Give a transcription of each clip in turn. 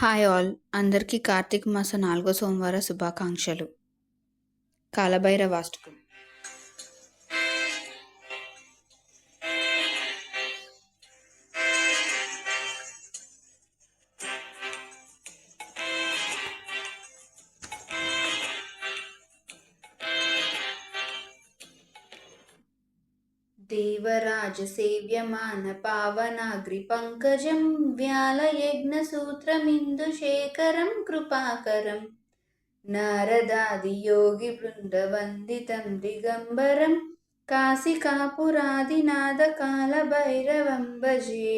Hi all. అందరికీ కార్తీక మాస నాలుగో సోమవార శుభాకాంక్షలు. కాలభైరవాష్టకం देवराजसेव्यमान पावनाग्रिपङ्कजं व्यालयज्ञसूत्रमिन्दुशेखरं कृपाकरं नारदादियोगिवृन्दवन्दितं दिगम्बरं काशिकापुरादिनादकालभैरवं भजे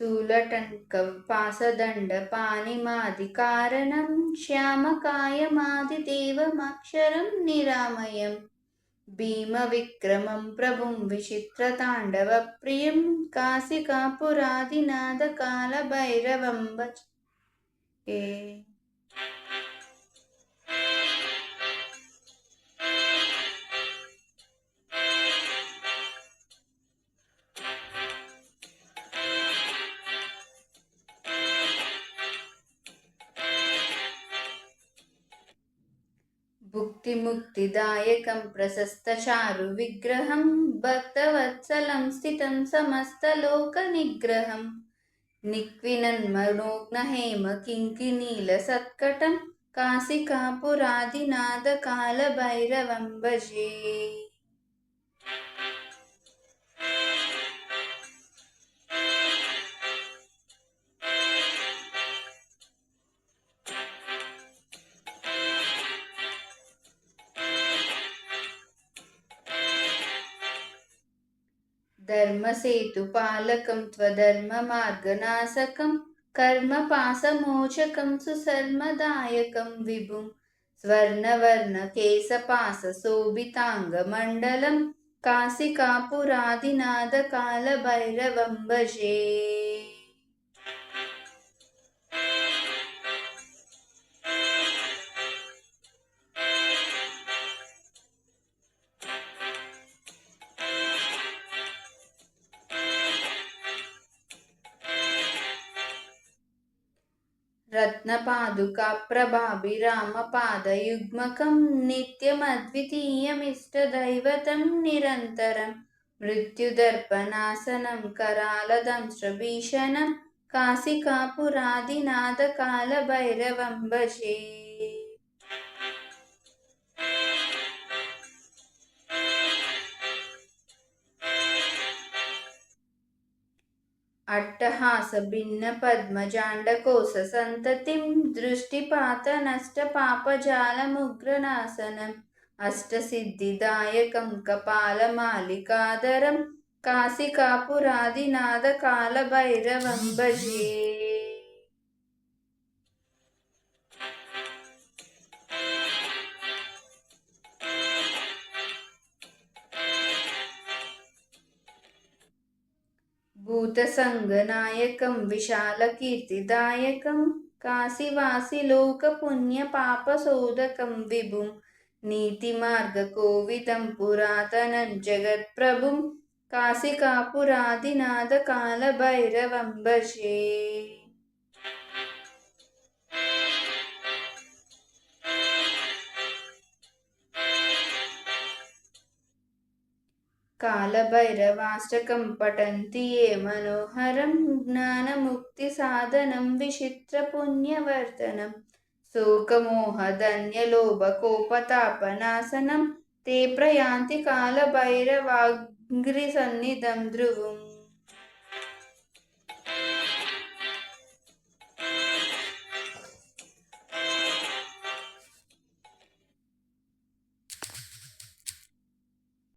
స్థూలటంకం పాసదండ పాణిమాది కారణం శ్యామకాయమాదిదేవమక్షరం నిరామయం భీమవిక్రమం ప్రభుం విచిత్రతాండవప్రియం కాశికాపురాదినాదకాలభైరవం భజ ఏ भुक्तिमुक्तिदायकं प्रशस्तचारुविग्रहं भक्तवत्सलं स्थितं समस्तलोकनिग्रहं निक्विनन्मनोज्ञहेम किङ्किनीलसत्कटं काशिकापुरादिनादकालभैरवं भजे धर्मसेतुपालकं त्वधर्ममार्गनाशकं कर्मपाशमोचकं सुसर्मदायकं विभुं स्वर्णवर्णकेशपाशशोभिताङ्गमण्डलं काशिकापुरादिनादकालभैरवं भजे రత్నపాదుక ప్రభాభిరామపాదయుగ్మకం నిత్యమద్వితీయమిష్టదైవతం నిరంతరం మృత్యుదర్పణాసనం కరాలదం శ్రభీషణం కాశికాపురాదినాదకాలభైరవం భజే भजे अट्टहासभिन्नपद्मजाण्डकोशसन्ततिं दृष्टिपातनष्टपापजालमुग्रनाशनम् अष्टसिद्धिदायकं कपालमालिकाधरं काशिकापुरादिनादकालभैरवं भजे भूतसङ्गनायकं विशालकीर्तिदायकं काशीवासिलोकपुण्यपापशोधकं विभुं नीतिमार्गकोविदं पुरातनं जगत्प्रभुं काशिकापुरादिनादकालभैरवं भजे కాలభైరవాష్టకం పఠంతి ఏ మనోహరం జ్ఞానముక్తిసాధనం విచిత్రపుణ్యవర్ధనం శోకమోహధన్యలోభకోపతాపనాశనం ते प्रयान्ति कालभैरवाग्रिसन्निधं ध्रुवम्